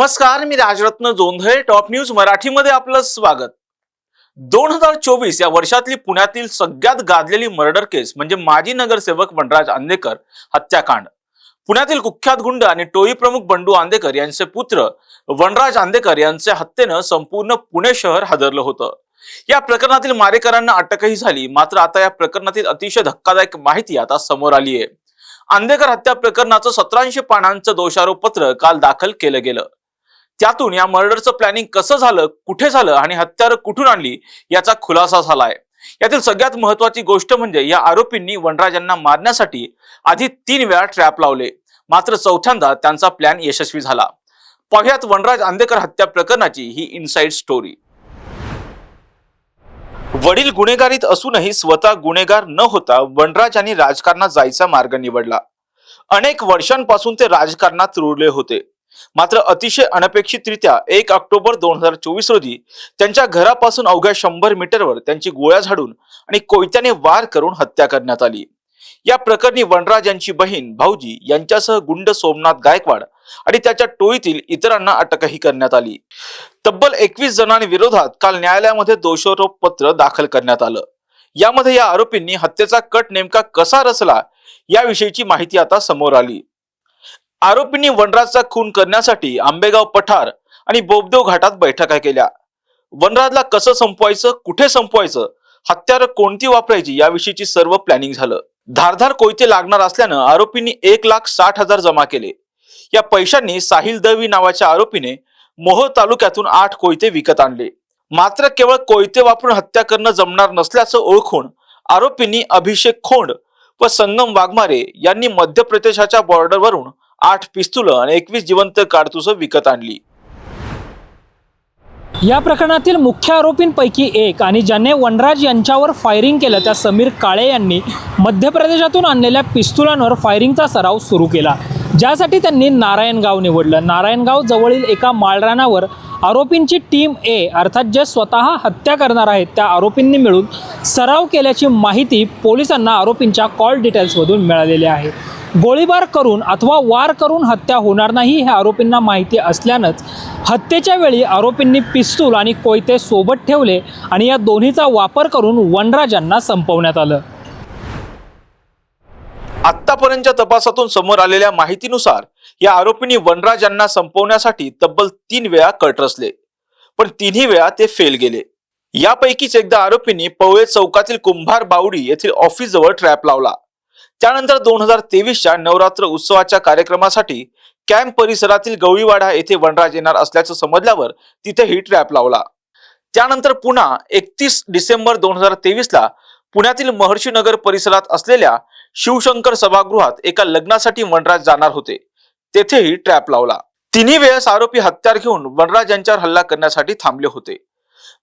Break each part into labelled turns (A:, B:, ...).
A: नमस्कार मी Rajratna Jondhale top news मराठीमध्ये आपलं स्वागत. दोन हजार चोवीस या वर्षातली पुण्यातील सगळ्यात गाजलेली मर्डर केस म्हणजे माजी नगरसेवक वनराज आंदेकर हत्याकांड. पुण्यातील कुख्यात गुंड आणि टोळी प्रमुख बंडू आंदेकर यांचे पुत्र वनराज आंदेकर यांच्या हत्येनं संपूर्ण पुणे शहर हादरलं होतं. या प्रकरणातील मारेकरांना अटकही झाली मात्र आता या प्रकरणातील अतिशय धक्कादायक माहिती आता समोर आली आहे आंदेकर हत्या प्रकरणाचं सतराशे पानांचं दोषारोप पत्र काल दाखल केलं गेलं. त्यातून या मर्डरचं प्लॅनिंग कसं झालं कुठे झालं आणि हत्यारं कुठून आणली याचा खुलासा झालाय. यातील सगळ्यात महत्वाची गोष्ट म्हणजे या आरोपींनी वनराजांना मारण्यासाठी आधी तीन वेळा ट्रॅप लावले. मात्र चौथ्यांदा त्यांचा प्लॅन यशस्वी झाला. पाहुयात वनराज आंदेकर हत्या प्रकरणाची ही इनसाइड स्टोरी वडील गुन्हेगारीत असूनही स्वतः गुन्हेगार न होता वनराज यांनी राजकारणात जायचा मार्ग निवडला. अनेक वर्षांपासून ते राजकारणात रुळले होते. मात्र अतिशय अनपेक्षितरित्या एक ऑक्टोबर दोन हजार चोवीस रोजी त्यांच्या घरापासून अवघ्या शंभर मीटरवर त्यांची गोळ्या झाडून आणि कोयत्याने वार करून हत्या करण्यात आली. या प्रकरणी वनराज यांची बहीण भाऊजी यांच्यासह गुंड सोमनाथ गायकवाड आणि त्याच्या टोळीतील इतरांना अटकही करण्यात आली. तब्बल एकवीस जणांविरोधात काल न्यायालयामध्ये दोषारोप पत्र दाखल करण्यात आलं. यामध्ये या आरोपींनी हत्येचा कट नेमका कसा रचला याविषयीची माहिती आता समोर आली. आरोपींनी वनराजचा खून करण्यासाठी आंबेगाव पठार आणि बोबदेव घाटात बैठका केल्या. वनराजला कसं संपवायचं कुठे संपवायचं हत्यारं कोणती वापरायची याविषयीची सर्व प्लॅनिंग झालं. धारधार कोयते लागणार असल्यानं आरोपींनी एक लाख साठ हजार जमा केले. या पैशांनी साहिल दवी नावाच्या आरोपीने मोहोळ तालुक्यातून आठ कोयते विकत आणले. मात्र केवळ कोयते वापरून हत्या करणं जमणार नसल्याचं ओळखून आरोपींनी अभिषेक खोंड व संगम वाघमारे यांनी मध्य प्रदेशाच्या बॉर्डरवरून आठ पिस्तुलं आणि एकवीस जिवंत कारतुसं विकत आणली.
B: या प्रकरणातील मुख्य आरोपींपैकी एक आणि ज्याने वनराज यांच्यावर फायरिंग केलं त्या समीर काळे यांनी मध्य प्रदेशातून आणलेल्या पिस्तुलांवर फायरिंगचा सराव सुरू केला. ज्यासाठी त्यांनी नारायणगाव निवडलं. नारायणगाव जवळील एका माळरानावर आरोपींची टीम ए अर्थात जे स्वतः हत्या करणार आहेत त्या आरोपींनी मिळून सराव केल्याची माहिती पोलिसांना आरोपींच्या कॉल डिटेल्समधून मिळालेली आहे. गोळीबार करून अथवा वार करून हत्या होणार नाही हे आरोपींना माहिती असल्यानंच हत्येच्या वेळी आरोपींनी पिस्तूल आणि कोयते सोबत ठेवले आणि या दोन्हीचा वापर करून वनराजांना संपवण्यात आलं.
A: आतापर्यंतच्या तपासातून समोर आलेल्या माहितीनुसार या आरोपींनी वनराज यांना संपवण्यासाठी तब्बल तीन वेळा कट रचले. पण तिन्ही वेळा ते फेल गेले. यापैकीच एकदा आरोपींनी पवळे चौकातील कुंभार बावडी येथील ऑफिस जवळ ट्रॅप लावला. त्यानंतर दोन हजार तेवीसच्या नवरात्र उत्सवाच्या कार्यक्रमासाठी कॅम्प परिसरातील गवळीवाडा येथे वनराज येणार असल्याचं समजल्यावर तिथेही ट्रॅप लावला. त्यानंतर पुन्हा एकतीस डिसेंबर दोन हजार तेवीसला पुण्यातील महर्षी नगर परिसरात असलेल्या शिवशंकर सभागृहात एका लग्नासाठी वनराज जाणार होते. तेथेही ट्रॅप लावला. तिन्ही वेळेस आरोपी हत्यार घेऊन वनराज यांच्यावर हल्ला करण्यासाठी थांबले होते.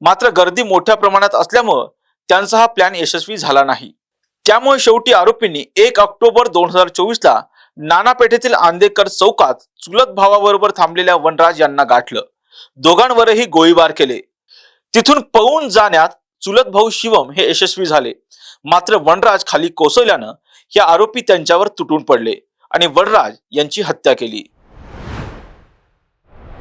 A: मात्र गर्दी मोठ्या प्रमाणात असल्यामुळं त्यांचा हा प्लॅन यशस्वी झाला नाही. त्यामुळे शेवटी आरोपींनी एक ऑक्टोबर दोन हजार चोवीस ला नानापेठेतील आंदेकर चौकात चुलत भावाबरोबर थांबलेल्या वनराज यांना गाठलं. दोघांवरही गोळीबार केले. तिथून पळून जाण्यात चुलत भाऊ शिवम हे यशस्वी झाले. मात्र वनराज खाली कोसळल्यानं हे आरोपी त्यांच्यावर तुटून पडले आणि वनराज यांची हत्या केली.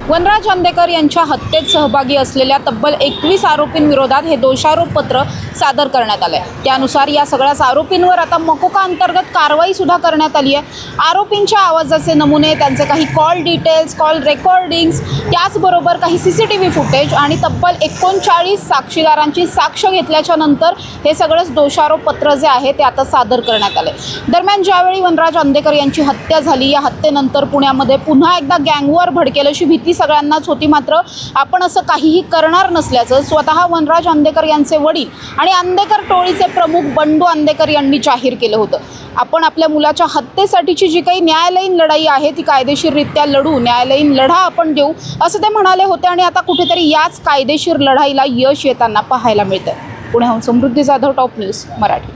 C: वनराज आंदेकर यांच्या हत्येत सहभागी असलेल्या तब्बल एकवीस आरोपींविरोधात हे दोषारोप पत्र सादर करण्यात आलंय. त्यानुसार या सगळ्याच आरोपींवर आता मकोका अंतर्गत कारवाई सुद्धा करण्यात आली आहे. आरोपींच्या आवाजाचे नमुने त्यांचे काही कॉल डिटेल्स कॉल रेकॉर्डिंग्स त्याचबरोबर काही C C T V footage आणि तब्बल एकोणचाळीस साक्षीदारांची साक्ष घेतल्याच्या नंतर हे सगळंच दोषारोप पत्र जे आहे ते आता सादर करण्यात आले दरम्यान ज्यावेळी वनराज आंदेकर यांची हत्या झाली या हत्येनंतर पुण्यामध्ये पुन्हा एकदा गँगवॉर भडकेल अशी भीती सगळ्यांनाच होती. मात्र आपण असं काहीही करणार नसल्याचं स्वतः वनराज आंदेकर यांचे वडील आणि आंदेकर टोळीचे प्रमुख बंडू आंदेकर यांनी जाहीर केलं होतं. आपण आपल्या मुलाच्या हत्येसाठीची जी काही न्यायालयीन लढाई आहे ती कायदेशीररित्या लढू न्यायालयीन लढा आपण देऊ असं ते म्हणाले होते आणि आता कुठेतरी याच कायदेशीर लढाईला यश येताना पाहायला मिळतं पुण्याहून समृद्धी जाधव टॉप न्यूज मराठी.